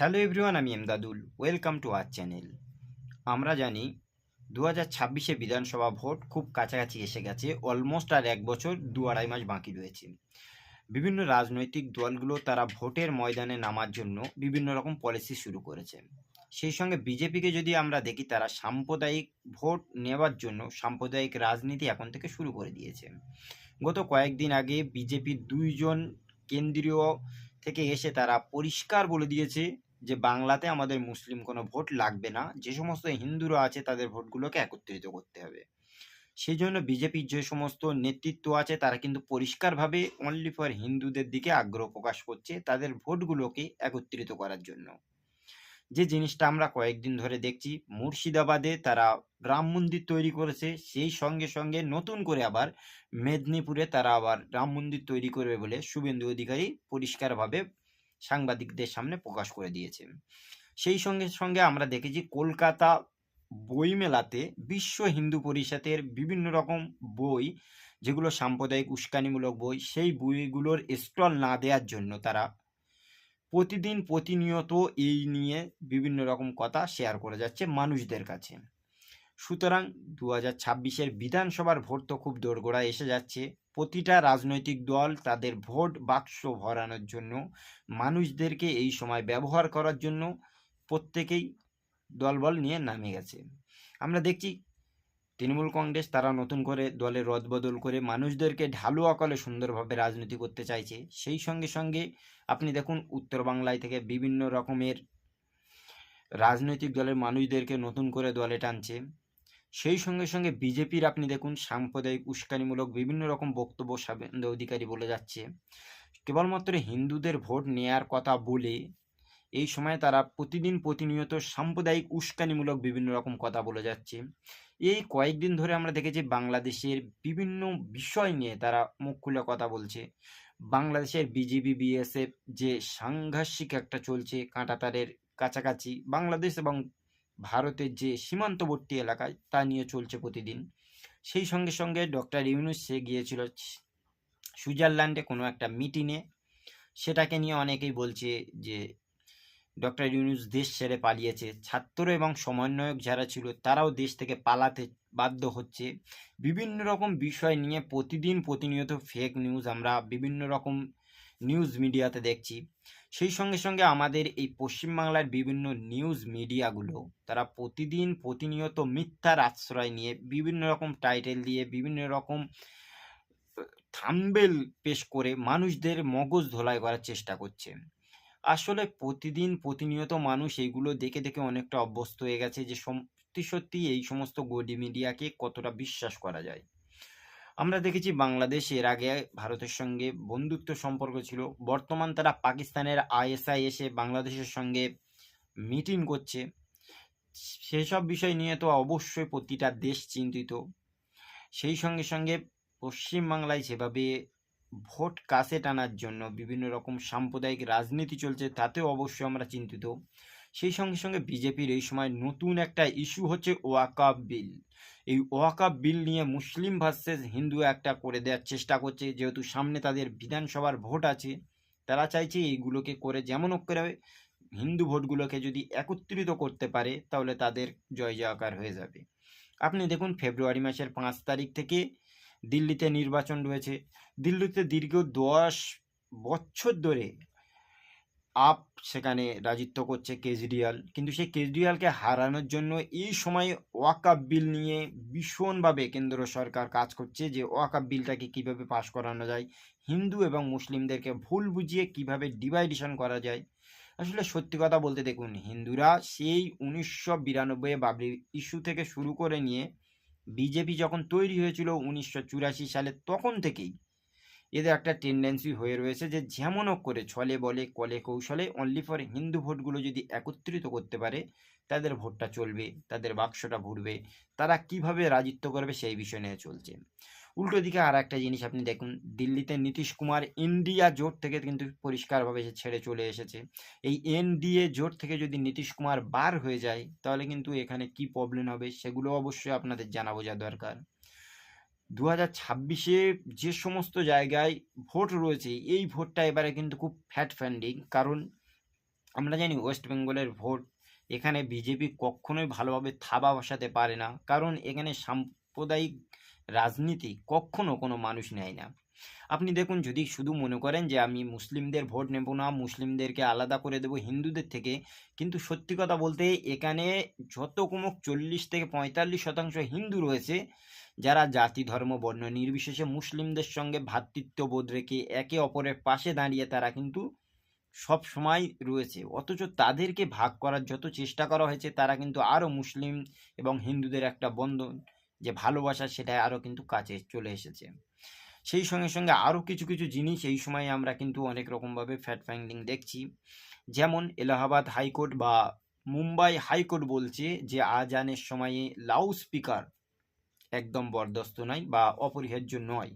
Hello everyone, আমি Emdadul. Welcome to our channel. আমরা জানি দু হাজার ছাব্বিশে বিধানসভা ভোট খুব কাছাকাছি এসে গেছে, অলমোস্ট আর এক বছর, দু আড়াই মাস বাকি রয়েছে। বিভিন্ন রাজনৈতিক দলগুলো তারা ভোটের ময়দানে নামার জন্য বিভিন্ন রকম পলিসি শুরু করেছে। সেই সঙ্গে বিজেপিকে যদি আমরা দেখি, তারা সাম্প্রদায়িক ভোট নেওয়ার জন্য সাম্প্রদায়িক রাজনীতি এখন থেকে শুরু করে দিয়েছে। গত কয়েকদিন আগে বিজেপির দুইজন কেন্দ্রীয় থেকে এসে তারা পরিষ্কার বলে দিয়েছে যে বাংলাতে আমাদের মুসলিম কোনো ভোট লাগবে না, যে সমস্ত হিন্দুরা আছে তাদের ভোটগুলোকে একত্রিত করতে হবে। সেই জন্য বিজেপির যে সমস্ত নেতৃত্ব আছে তারা কিন্তু পরিষ্কারভাবে অনলি ফর হিন্দুদের দিকে আগ্রহ প্রকাশ করছে তাদের ভোটগুলোকে একত্রিত করার জন্য। যে জিনিসটা আমরা কয়েকদিন ধরে দেখছি, মুর্শিদাবাদে তারা রাম মন্দির তৈরি করেছে, সেই সঙ্গে সঙ্গে নতুন করে আবার মেদিনীপুরে তারা আবার রাম মন্দির তৈরি করবে বলে শুভেন্দু অধিকারী পরিষ্কারভাবে সাংবাদিকদের সামনে প্রকাশ করে দিয়েছে। সেই সঙ্গে সঙ্গে আমরা দেখেছি কলকাতা বইমেলাতে বিশ্ব হিন্দু পরিষদের বিভিন্ন রকম বই, যেগুলো সাম্প্রদায়িক উস্কানিমূলক বই, সেই বইগুলোর স্টল না দেওয়ার জন্য তারা প্রতিদিন প্রতিনিয়ত এই নিয়ে বিভিন্ন রকম কথা শেয়ার করে যাচ্ছে মানুষদের কাছে। সুতরাং দু হাজার ছাব্বিশের বিধানসভার ভোট তো খুব দোরগোড়ায় এসে যাচ্ছে। প্রতিটা রাজনৈতিক দল তাদের ভোট বাক্স ভরানোর জন্য, মানুষদেরকে এই সময় ব্যবহার করার জন্য প্রত্যেকেই দলবল নিয়ে নামে গেছে। আমরা দেখছি তৃণমূল কংগ্রেস তারা নতুন করে দলের রদবদল করে মানুষদেরকে ঢালু আকালে সুন্দরভাবে রাজনীতি করতে চাইছে। সেই সঙ্গে সঙ্গে আপনি দেখুন উত্তর বাংলায় থেকে বিভিন্ন রকমের রাজনৈতিক দলের মানুষদেরকে নতুন করে দলে টানছে। সেই সঙ্গে সঙ্গে বিজেপির আপনি দেখুন সাম্প্রদায়িক উস্কানিমূলক বিভিন্ন রকম বক্তব্য শুভেন্দু অধিকারী বলে যাচ্ছে। কেবলমাত্র হিন্দুদের ভোট নেয়ার কথা বলে এই সময় তারা প্রতিদিন প্রতিনিয়ত সাম্প্রদায়িক উস্কানিমূলক বিভিন্ন রকম কথা বলে যাচ্ছে। এই কয়েকদিন ধরে আমরা দেখেছি বাংলাদেশের বিভিন্ন বিষয় নিয়ে তারা মুখ খুলে কথা বলছে। বাংলাদেশের বিজেপি, বিএসএফ যে সাংঘর্ষিক একটা চলছে কাঁটাতারের কাছাকাছি বাংলাদেশ এবং ভারতের যে সীমান্তবর্তী এলাকায় তা নিয়ে চলছে প্রতিদিন। সেই সঙ্গে সঙ্গে ডক্টর ইউনুস সে গিয়েছিল সুইজারল্যান্ডে কোনো একটা মিটিংয়ে। সেটাকে নিয়ে অনেকেই বলছে যে, ডক্টর ইউনুস দেশ ছেড়ে পালিয়েছে। ছাত্র এবং সমন্বয়ক যারা ছিল, তারাও দেশ থেকে পালাতে বাধ্য হচ্ছে। বিভিন্ন রকম বিষয় নিয়ে প্রতিদিন প্রতিনিয়ত ফেক নিউজ আমরা বিভিন্ন রকম নিউজ মিডিয়াতে দেখছি। সেই সঙ্গে সঙ্গে আমাদের এই পশ্চিমবাংলার বিভিন্ন নিউজ মিডিয়াগুলো তারা প্রতিদিন প্রতিনিয়ত মিথ্যার আশ্রয় নিয়ে বিভিন্ন রকম টাইটেল দিয়ে বিভিন্ন রকম থাম্বেল পেশ করে মানুষদের মগজ ধোলাই করার চেষ্টা করছে। আসলে প্রতিদিন প্রতিনিয়ত মানুষ এইগুলো দেখে দেখে অনেকটা অভ্যস্ত হয়ে গেছে যে সত্যি সত্যি এই সমস্ত গডি মিডিয়াকে কতটা বিশ্বাস করা যায়। আমরা দেখেছি বাংলাদেশ এর আগে ভারতের সঙ্গে বন্ধুত্ব সম্পর্ক ছিল। বর্তমান তারা পাকিস্তানের আইএসআই এসে বাংলাদেশের সঙ্গে মিটিং করছে। সেসব বিষয় নিয়ে তো অবশ্যই প্রতিটা দেশ চিন্তিত। সেই সঙ্গে সঙ্গে পশ্চিমবাংলায় যেভাবে ভোট কাছে টানার জন্য বিভিন্ন রকম সাম্প্রদায়িক রাজনীতি চলছে, তাতেও অবশ্যই আমরা চিন্তিত। সেই সঙ্গে সঙ্গে বিজেপির এই সময় নতুন একটা ইস্যু হচ্ছে ওয়াকাব বিল। এই ওয়াকাব বিল নিয়ে মুসলিম ভার্সেস হিন্দু একটা করে দেওয়ার চেষ্টা করছে, যেহেতু সামনে তাদের বিধানসভার ভোট আছে, তারা চাইছে এইগুলোকে করে যেমন করে হিন্দু ভোটগুলোকে যদি একত্রিত করতে পারে, তাহলে তাদের জয় জয়াকার হয়ে যাবে। আপনি দেখুন ফেব্রুয়ারি মাসের পাঁচ তারিখ থেকে দিল্লিতে নির্বাচন রয়েছে। দিল্লিতে দীর্ঘ দশ বছর ধরে আপ সেখানে রাজিত্ব করছে কেজরিওয়াল। কিন্তু সেই কেজরিওয়ালকে হারানোর জন্য এই সময় ওয়াকাপ বিল নিয়ে ভীষণভাবে কেন্দ্র সরকার কাজ করছে যে ওয়াকাপ বিলটাকে কীভাবে পাশ করানো যায়, হিন্দু এবং মুসলিমদেরকে ভুল বুঝিয়ে কীভাবে ডিভাইডেশন করা যায়। আসলে সত্যি কথা বলতে দেখুন, হিন্দুরা সেই উনিশশো বিরানব্বই বাবরি ইস্যু থেকে শুরু করে নিয়ে বিজেপি যখন তৈরি হয়েছিল উনিশশো চুরাশি সালে, তখন থেকেই এদের একটা টেন্ডেন্সি হয়ে রয়েছে যে যেমন করে ছলে বলে, কলে কৌশলে অনলি ফর হিন্দু ভোটগুলো যদি একত্রিত করতে পারে, তাদের ভোটটা চলবে, তাদের বাক্সটা ভরবে তারা কীভাবে রাজিত্ব করবে সেই বিষয় নিয়ে চলছে। উল্টো দিকে আর একটা জিনিস আপনি দেখুন, দিল্লিতে নীতিশ কুমার ইন্ডিয়া জোট থেকে কিন্তু পরিষ্কারভাবে সে ছেড়ে চলে এসেছে। এই এনডিএ জোট থেকে যদি নীতিশ কুমার বার হয়ে যায়, তাহলে কিন্তু এখানে কি প্রবলেম হবে সেগুলো অবশ্যই আপনাদের জানাব যা দরকার। দু হাজার ছাব্বিশে যে সমস্ত জায়গায় ভোট রয়েছে, এই ভোটটা এবারে কিন্তু খুব ফ্যাট ফ্যান্ডিং কারণ আমরা জানি ওয়েস্ট বেঙ্গলের ভোট, এখানে বিজেপি কখনোই ভালোভাবে থাবা বসাতে পারে না, কারণ এখানে সাম্প্রদায়িক রাজনীতি কখনো কোনো মানুষ নেয় না। আপনি দেখুন, যদি শুধু মনে করেন যে আমি মুসলিমদের ভোট নেব না, মুসলিমদেরকে আলাদা করে দেব হিন্দুদের থেকে, কিন্তু সত্যি কথা বলতে এখানে যত কমুক চল্লিশ থেকে পঁয়তাল্লিশ শতাংশ হিন্দু রয়েছে যারা জাতি, ধর্ম, বর্ণ নির্বিশেষে মুসলিমদের সঙ্গে ভ্রাতৃত্ববোধ রেখে একে অপরের পাশে দাঁড়িয়ে তারা কিন্তু সব সময় রয়েছে। অথচ তাদেরকে ভাগ করার যত চেষ্টা করা হয়েছে, তারা কিন্তু আরও মুসলিম এবং হিন্দুদের একটা বন্ধন, যে ভালোবাসা সেটা আরও কিন্তু কাছে চলে এসেছে। সেই সঙ্গে সঙ্গে আরও কিছু কিছু জিনিস এই সময় আমরা কিন্তু অনেক রকমভাবে ফ্যাট ফাইন্ডিং দেখছি। যেমন এলাহাবাদ হাইকোর্ট বা মুম্বাই হাইকোর্ট বলছে যে আজানের সময়ে লাউড স্পিকার একদম বরদস্ত নয় বা অপরিহার্য নয়।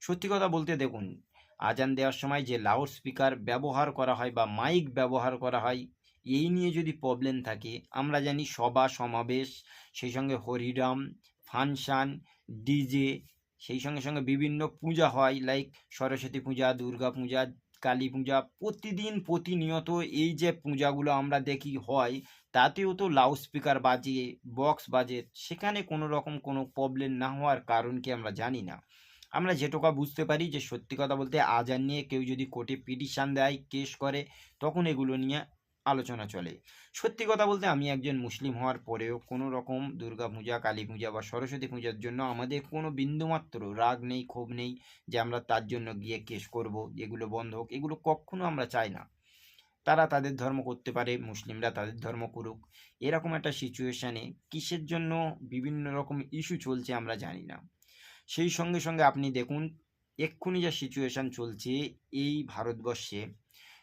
সত্যি কথা বলতে দেখুন, আজান দেওয়ার সময় যে লাউড স্পিকার ব্যবহার করা হয় বা মাইক ব্যবহার করা হয়, এই নিয়ে যদি প্রবলেম থাকে, আমরা জানি সভা, সমাবেশ, সেই সঙ্গে হরিরাম ফাংশান, ডিজে, সেই সঙ্গে সঙ্গে বিভিন্ন পূজা হয় লাইক সরস্বতী পূজা, দুর্গা পূজা কালী পূজা প্রতিদিন প্রতিনিয়ত এই যে পূজাগুলো আমরা দেখি হয়, তাতেও তো লাউড স্পিকার বাজে বক্স বাজে, সেখানে কোনো রকম কোনো প্রবলেম না হওয়ার কারণ কি আমরা জানি না। আমরা যেটুকা বুঝতে পারি যে সত্যি কথা বলতে আজান নিয়ে কেউ যদি কোর্টে পিটিশান দেয় কেস করে, তখন এগুলো নিয়ে আলোচনা চলে। সত্যি কথা বলতে আমি একজন মুসলিম হওয়ার পরেও কোনো রকম দুর্গা পূজা, কালী পূজা বা সরস্বতী পূজার জন্য আমাদের কোনো বিন্দুমাত্র রাগ নেই, ক্ষোভ নেই যে আমরা তার জন্য গিয়ে কেস করব, এগুলো বন্ধ হোক, এগুলো কখনো আমরা চাই না। তারা তাদের ধর্ম করতে পারে, মুসলিমরা তাদের ধর্ম করুক। এরকম একটা সিচুয়েশানে কিসের জন্য বিভিন্ন রকম ইস্যু চলছে আমরা জানি না। সেই সঙ্গে সঙ্গে আপনি দেখুন, এক্ষুনি যা সিচুয়েশান চলছে এই ভারতবর্ষে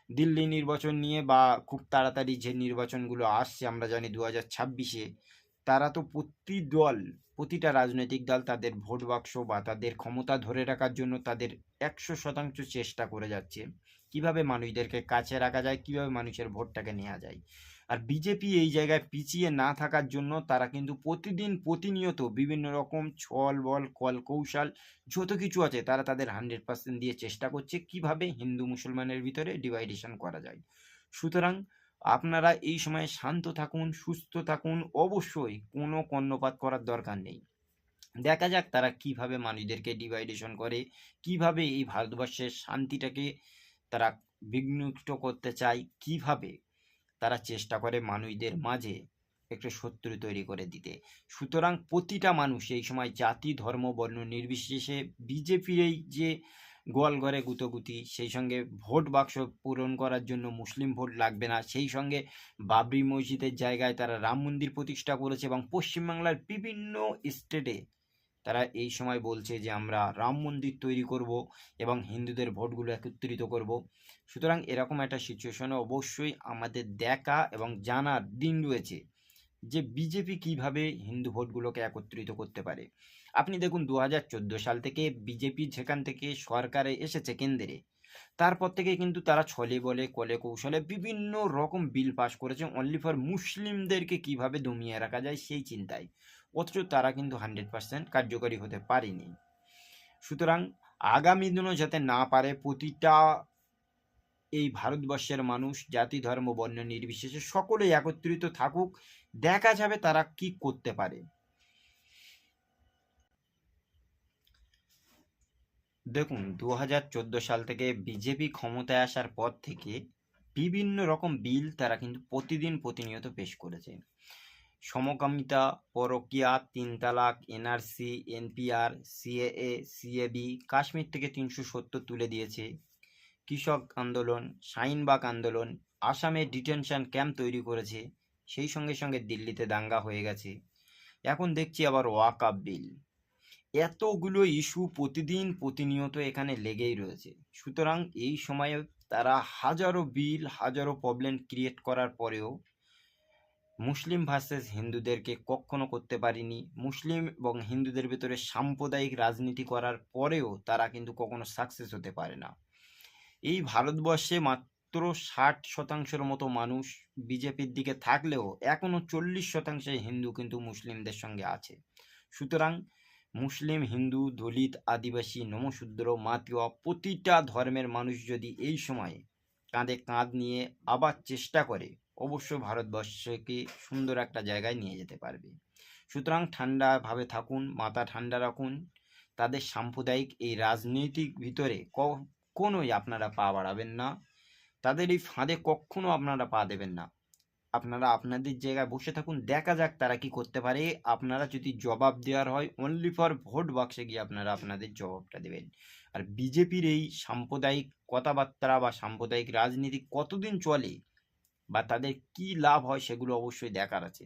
দিল্লি নির্বাচন নিয়ে বা খুব তাড়াতাড়ি যে নির্বাচনগুলো আসছে, আমরা জানি দু হাজার ছাব্বিশে, তারা তো প্রতি দল, প্রতিটা রাজনৈতিক দল তাদের ভোট বাক্স বা তাদের ক্ষমতা ধরে রাখার জন্য তাদের একশো শতাংশ চেষ্টা করে যাচ্ছে। কীভাবে মানুষদেরকে কাছে রাখা যায়, কীভাবে মানুষের ভোটটাকে নেওয়া যায়? আর বিজেপি এই জায়গায় পিছিয়ে না থাকার জন্য তারা কিন্তু প্রতিদিন প্রতিনিয়ত বিভিন্ন রকম ছল, বল, কল, কৌশল যত কিছু আছে তারা তাদের হান্ড্রেড পার্সেন্ট দিয়ে চেষ্টা করছে কীভাবে হিন্দু মুসলমানের ভিতরে ডিভাইডেশন করা যায়। সুতরাং আপনারা এই সময় শান্ত থাকুন, সুস্থ থাকুন, অবশ্যই কোনো কর্ণপাত করার দরকার নেই। দেখা যাক তারা কীভাবে মানুষদেরকে ডিভাইডেশন করে, কীভাবে এই ভারতবর্ষের শান্তিটাকে তারা বিঘ্নিত করতে চায়, কীভাবে তারা চেষ্টা করে মানুষদের মাঝে একটা শত্রু তৈরি করে দিতে। সুতরাং প্রতিটা মানুষ এই সময় জাতি, ধর্ম, বর্ণ নির্বিশেষে বিজেপির এই যে গোয়ালঘরে গুতগুতি, সেই সঙ্গে ভোট বাক্স পূরণ করার জন্য মুসলিম ভোট লাগবে না, সেই সঙ্গে বাবরি মসজিদের জায়গায় তারা রাম মন্দির প্রতিষ্ঠা করেছে এবং পশ্চিমবাংলার বিভিন্ন স্টেটে তারা এই সময় বলছে যে আমরা রাম মন্দির তৈরি করব এবং হিন্দুদের ভোটগুলো একত্রিত করব। সুতরাং এরকম একটা সিচুয়েশনে অবশ্যই আমাদের দেখা এবং জানার দিন রয়েছে যে বিজেপি কীভাবে হিন্দু ভোটগুলোকে একত্রিত করতে পারে। আপনি দেখুন দু হাজার চোদ্দ সাল থেকে বিজেপি যেখান থেকে সরকারে এসেছে কেন্দ্রে, তারপর থেকে কিন্তু তারা ছলে বলে, কলে কৌশলে বিভিন্ন রকম বিল পাস করেছে। অনলি ফর মুসলিমদেরকে কীভাবে দমিয়ে রাখা যায় সেই চিন্তায়। অথচ তারা কিন্তু হান্ড্রেড পার্সেন্ট কার্যকরী হতে পারেনি। সুতরাং আগামী দিনও যাতে না পারে, প্রতিটা এই ভারতবর্ষের মানুষ, জাতি, ধর্ম, বর্ণ নির্বিশেষে সকলেই একত্রিত থাকুক, দেখা যাবে তারা কি করতে পারে। দেখুন, দু হাজার চোদ্দ সাল থেকে বিজেপি ক্ষমতায় আসার পর থেকে বিভিন্ন রকম বিল তারা কিন্তু প্রতিদিন প্রতিনিয়ত পেশ করেছে। সমকামিতা, পরকিয়া তিন তালাক NRC, NPR, CAA, CAB, Kashmir থেকে তিনশো সত্তর তুলে দিয়েছে। কৃষক আন্দোলন, শাহিনবাগ আন্দোলন, আসামে ডিটেনশন ক্যাম্প তৈরি করেছে। সেই সঙ্গে সঙ্গে দিল্লিতে দাঙ্গা হয়ে গেছে। এখন দেখছি আবার ওয়াকআপ বিল। এতগুলো ইস্যু প্রতিদিন প্রতিনিয়ত এখানে লেগেই রয়েছে। সুতরাং এই সময়ে তারা হাজারো বিল, হাজারো প্রবলেম ক্রিয়েট করার পরেও মুসলিম ভার্সেস হিন্দুদেরকে কখনো করতে পারিনি। মুসলিম এবং হিন্দুদের ভিতরে সাম্প্রদায়িক রাজনীতি করার পরেও তারা কিন্তু কখনো সাকসেস হতে পারে না। এই ভারতবর্ষে মাত্র ষাট শতাংশের মতো মানুষ বিজেপির দিকে থাকলেও এখনও চল্লিশ শতাংশে হিন্দু কিন্তু মুসলিমদের সঙ্গে আছে। সুতরাং মুসলিম, হিন্দু, দলিত, আদিবাসী, নমশূদ্র মাতীয় প্রতিটা ধর্মের মানুষ যদি এই সময়ে কাঁধে কাঁধ নিয়ে আবার চেষ্টা করে অবশ্যই ভারতবর্ষকে সুন্দর একটা জায়গায় নিয়ে যেতে পারবে। সুতরাং ঠান্ডাভাবে থাকুন, মাথা ঠান্ডা রাখুন। তাদের সাম্প্রদায়িক এই রাজনৈতিক ভিতরে কখনোই আপনারা পা বাড়াবেন না। তাদের এই ফাঁদে কখনো আপনারা পা দেবেন না। আপনারা আপনাদের জায়গায় বসে থাকুন, দেখা যাক তারা কি করতে পারে। আপনারা যদি জবাব দেওয়ার হয় অনলি ফর ভোট বাক্সে গিয়ে আপনারা আপনাদের জবাবটা দেবেন। আর বিজেপির এই সাম্প্রদায়িক কথাবার্তা বা সাম্প্রদায়িক রাজনীতি কতদিন চলে বা তাদের কি লাভ হয় সেগুলো অবশ্যই দেখার আছে।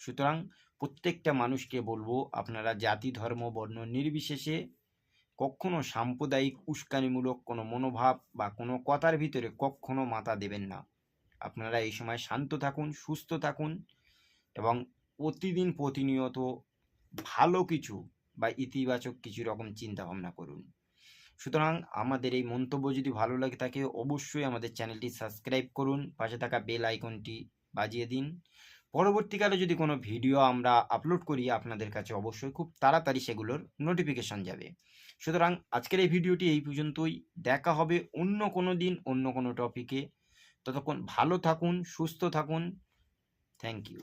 সুতরাং প্রত্যেকটা মানুষকে বলব, আপনারা জাতি, ধর্ম, বর্ণ নির্বিশেষে কখনো সাম্প্রদায়িক উস্কানিমূলক কোনো মনোভাব বা কোনো কথার ভিতরে কখনো মাথা দেবেন না। আপনারা এই সময় শান্ত থাকুন, সুস্থ থাকুন এবং প্রতিদিন প্রতিনিয়ত ভালো কিছু বা ইতিবাচক কিছু রকম চিন্তা ভাবনা করুন। সুতরাং আমাদের এই মন্তব্য যদি ভালো লাগে থাকে, অবশ্যই আমাদের চ্যানেলটি সাবস্ক্রাইব করুন, পাশে থাকা বেল আইকনটি বাজিয়ে দিন। পরবর্তীকালে যদি কোনো ভিডিও আমরা আপলোড করি, আপনাদের কাছে অবশ্যই খুব তাড়াতাড়ি সেগুলোর নোটিফিকেশন যাবে। সুতরাং আজকের এই ভিডিওটি এই পর্যন্তই। দেখা হবে অন্য কোনো দিন, অন্য কোনো টপিকে। ততক্ষণ ভালো থাকুন, সুস্থ থাকুন। Thank you.